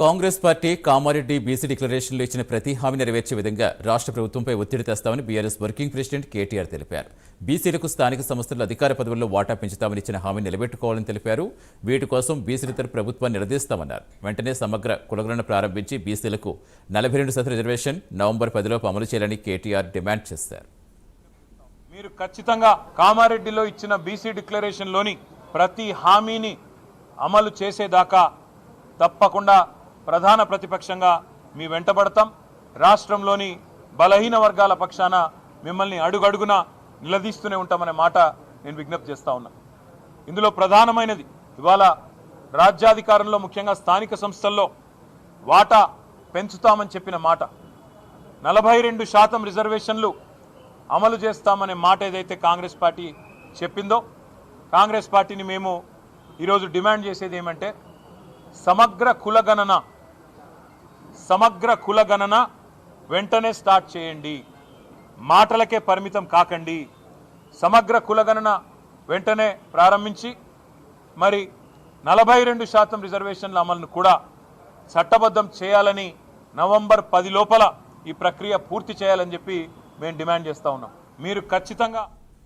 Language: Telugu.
కాంగ్రెస్ పార్టీ కామారెడ్డి బీసీ డిక్లరేషన్లో ఇచ్చిన ప్రతి హామీ నెరవేర్చే విధంగా రాష్ట్ర ప్రభుత్వంపై ఒత్తిడి తెస్తామని బీఆర్ఎస్ వర్కింగ్ ప్రెసిడెంట్ కేటీఆర్ తెలిపారు. బీసీలకు స్థానిక సంస్థల అధికార పదవుల్లో వాటా పెంచుతామని ఇచ్చిన హామీ నిలబెట్టుకోవాలని తెలిపారు. వీటి కోసం బీసీలతో ప్రభుత్వాన్ని నిలదీస్తామన్నారు. వెంటనే సమగ్ర కులగణన ప్రారంభించి బీసీలకు నలభై రెండు శాతం రిజర్వేషన్ నవంబర్ పదిలోపు అమలు చేయాలని కేటీఆర్ డిమాండ్ చేశారు. మీరు ఖచ్చితంగా కామారెడ్డిలో ఇచ్చిన బీసీ డిక్లరేషన్లోని ప్రతి హామీని అమలు చేసేదాకా తప్పకుండా ప్రధాన ప్రతిపక్షంగా మీ వెంటబడతాం. రాష్ట్రంలోని బలహీన వర్గాల పక్షాన మిమ్మల్ని అడుగడుగున నిలదీస్తూనే ఉంటామనే మాట నేను విజ్ఞప్తి చేస్తా ఉన్నా. ఇందులో ప్రధానమైనది ఇవాళ రాజ్యాధికారంలో ముఖ్యంగా స్థానిక సంస్థల్లో వాటా పెంచుతామని చెప్పిన మాట. నలభై రెండు శాతం రిజర్వేషన్లు అమలు చేస్తామనే మాట ఏదైతే కాంగ్రెస్ పార్టీ చెప్పిందో కాంగ్రెస్ పార్టీని మేము ఈరోజు డిమాండ్ చేసేది ఏమంటే సమగ్ర కులగణన సమగ్ర కులగణన వెంటనే స్టార్ట్ చేయండి. మాటలకే పరిమితం కాకండి. సమగ్ర కులగణన వెంటనే ప్రారంభించి మరి నలభై రెండు శాతం రిజర్వేషన్ల అమలును కూడా చట్టబద్ధం చేయాలని నవంబర్ పది లోపల ఈ ప్రక్రియ పూర్తి చేయాలని చెప్పి మేము డిమాండ్ చేస్తా ఉన్నాం. మీరు ఖచ్చితంగా